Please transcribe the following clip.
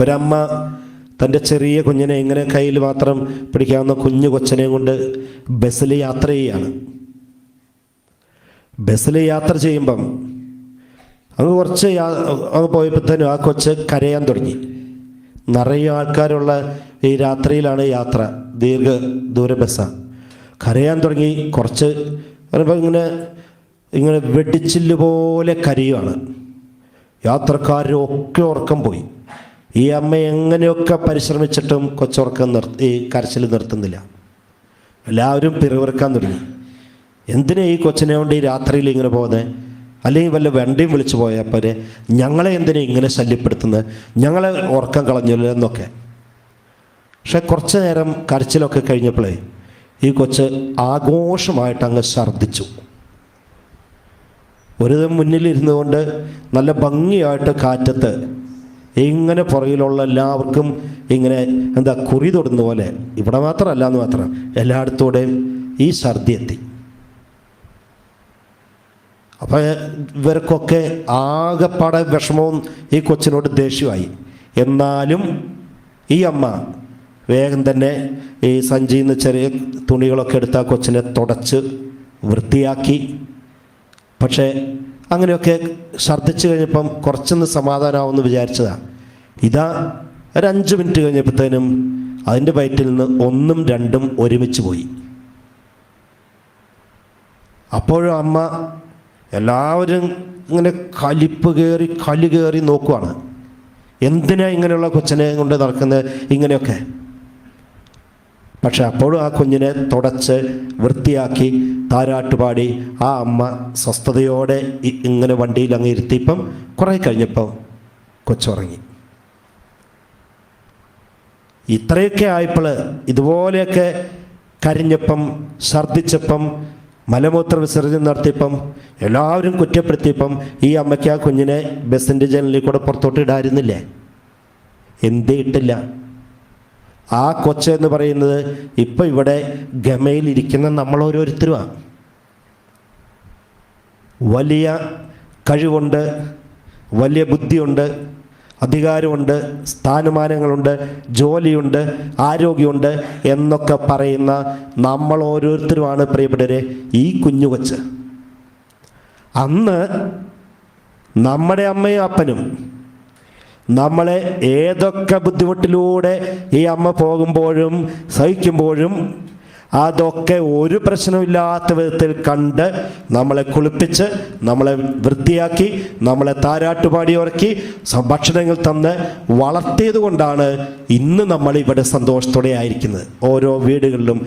ഒരമ്മ തന്റെ ചെറിയ കുഞ്ഞിനെ ഇങ്ങനെ കയ്യിൽ മാത്രം പിടിക്കാവുന്ന കുഞ്ഞു കൊച്ചനെ കൊണ്ട് ബസ്സിൽ യാത്ര ചെയ്യുകയാണ് ബസ്സിൽ യാത്ര ചെയ്യുമ്പം അങ്ങ് കുറച്ച് അങ്ങ് പോയപ്പോഴത്തേനും ആ കൊച്ച് കരയാൻ തുടങ്ങി. നിറയെ ആൾക്കാരുള്ള ഈ രാത്രിയിലാണ് യാത്ര ദീർഘ ദൂര ബസ്സാണ് കരയാൻ തുടങ്ങി കുറച്ച് ഇങ്ങനെ ഇങ്ങനെ വെടിച്ചില്ല് പോലെ കരയുവാണ്. യാത്രക്കാരൊക്കെ ഉറക്കം പോയി. ഈ അമ്മ എങ്ങനെയൊക്കെ പരിശ്രമിച്ചിട്ടും കൊച്ചുറക്കം നിർത്തി ഈ കരച്ചിൽ നിർത്തുന്നില്ല. എല്ലാവരും പിറവിറക്കാൻ തുടങ്ങി. എന്തിനാ ഈ കൊച്ചിനെ കൊണ്ട് ഈ രാത്രിയിൽ ഇങ്ങനെ പോകുന്നത് അല്ലെങ്കിൽ വല്ല വെണ്ടയും വിളിച്ചു പോയപ്പോരെ ഞങ്ങളെ എന്തിനാ ഇങ്ങനെ ശല്യപ്പെടുത്തുന്നത് ഞങ്ങളെ ഉറക്കം കളഞ്ഞില്ല എന്നൊക്കെ. പക്ഷെ കുറച്ച് നേരം കരച്ചിലൊക്കെ കഴിഞ്ഞപ്പോഴേ ഈ കൊച്ച് ആഘോഷമായിട്ട് അങ്ങ് ഛർദ്ദിച്ചു. ഒരു മുന്നിലിരുന്നു കൊണ്ട് നല്ല ഭംഗിയായിട്ട് കാറ്റത്ത് ഇങ്ങനെ പുറകിലുള്ള എല്ലാവർക്കും ഇങ്ങനെ എന്താ കുറി തൊടുന്ന പോലെ. ഇവിടെ മാത്രമല്ല എന്ന് മാത്രം. എല്ലായിടത്തൂടെയും ഈ ഛർദി എത്തി. അപ്പോൾ ഇവർക്കൊക്കെ ആകെപ്പാടെ വിഷമവും ഈ കൊച്ചിനോട് ദേഷ്യമായി എന്നാലും ഈ അമ്മ വേഗം തന്നെ ഈ സഞ്ചിയിൽ നിന്ന് ചെറിയ തുണികളൊക്കെ എടുത്ത് കൊച്ചിനെ തുടച്ച് വൃത്തിയാക്കി. പക്ഷേ അങ്ങനെയൊക്കെ ഛർദ്ദിച്ചു കഴിഞ്ഞപ്പം കുറച്ചൊന്ന് സമാധാനമാവുമെന്ന് വിചാരിച്ചതാണ് ഇതാ ഒരു അഞ്ച് മിനിറ്റ് കഴിഞ്ഞപ്പോഴത്തേനും അതിന്റെ വയറ്റിൽ നിന്ന് ഒന്നും രണ്ടും ഒരുമിച്ച് പോയി. അപ്പോഴും അമ്മ എല്ലാവരും ഇങ്ങനെ കലിപ്പ് കയറി കലി കയറി നോക്കുവാണ്. എന്തിനാ ഇങ്ങനെയുള്ള കൊച്ചനെ കൊണ്ട് നടക്കുന്നത് ഇങ്ങനെയൊക്കെ? പക്ഷെ അപ്പോഴും ആ കുഞ്ഞിനെ തുടച്ച് വൃത്തിയാക്കി താരാട്ടുപാടി ആ അമ്മ സ്വസ്ഥതയോടെ ഇങ്ങനെ വണ്ടിയിൽ അങ്ങ് ഇരുത്തിയപ്പം കുറേ കഴിഞ്ഞപ്പം കൊച്ചുറങ്ങി. ഇത്രയൊക്കെ ആയപ്പോൾ ഇതുപോലെയൊക്കെ കരിഞ്ഞപ്പം ഛർദ്ദിച്ചപ്പം മലമൂത്ര വിസർജനം നടത്തിയപ്പം എല്ലാവരും കുറ്റപ്പെടുത്തിയപ്പം ഈ അമ്മയ്ക്ക് ആ കുഞ്ഞിനെ ബസ്സിന്റെ ജനലിൽ കൂടെ പുറത്തോട്ട് ഇടായിരുന്നില്ലേ എന്തേ ഇട്ടില്ല. ആ കൊച്ച് എന്ന് പറയുന്നത് ഇപ്പം ഇവിടെ ഗമയിലിരിക്കുന്ന നമ്മൾ ഓരോരുത്തരുമാണ് വലിയ കഴിവുണ്ട് വലിയ ബുദ്ധിയുണ്ട് അധികാരമുണ്ട് സ്ഥാനമാനങ്ങളുണ്ട് ജോലിയുണ്ട് ആരോഗ്യമുണ്ട് എന്നൊക്കെ പറയുന്ന നമ്മൾ ഓരോരുത്തരുമാണ് പ്രിയപ്പെട്ടവരെ ഈ കുഞ്ഞു കൊച്ച്. അന്ന് നമ്മുടെ അമ്മയും അപ്പനും നമ്മളെ ഏതൊക്കെ ബുദ്ധിമുട്ടിലൂടെ ഈ അമ്മ പോകുമ്പോഴും സഹിക്കുമ്പോഴും അതൊക്കെ ഒരു പ്രശ്നമില്ലാത്ത വിധത്തിൽ കണ്ട് നമ്മളെ കുളിപ്പിച്ച് നമ്മളെ വൃത്തിയാക്കി നമ്മളെ താരാട്ടുപാടി ഉറക്കി ഭക്ഷണങ്ങൾ തന്ന് വളർത്തിയത് കൊണ്ടാണ് ഇന്ന് നമ്മൾ ഇവിടെ സന്തോഷത്തോടെ ആയിരിക്കുന്നത് ഓരോ വീടുകളിലും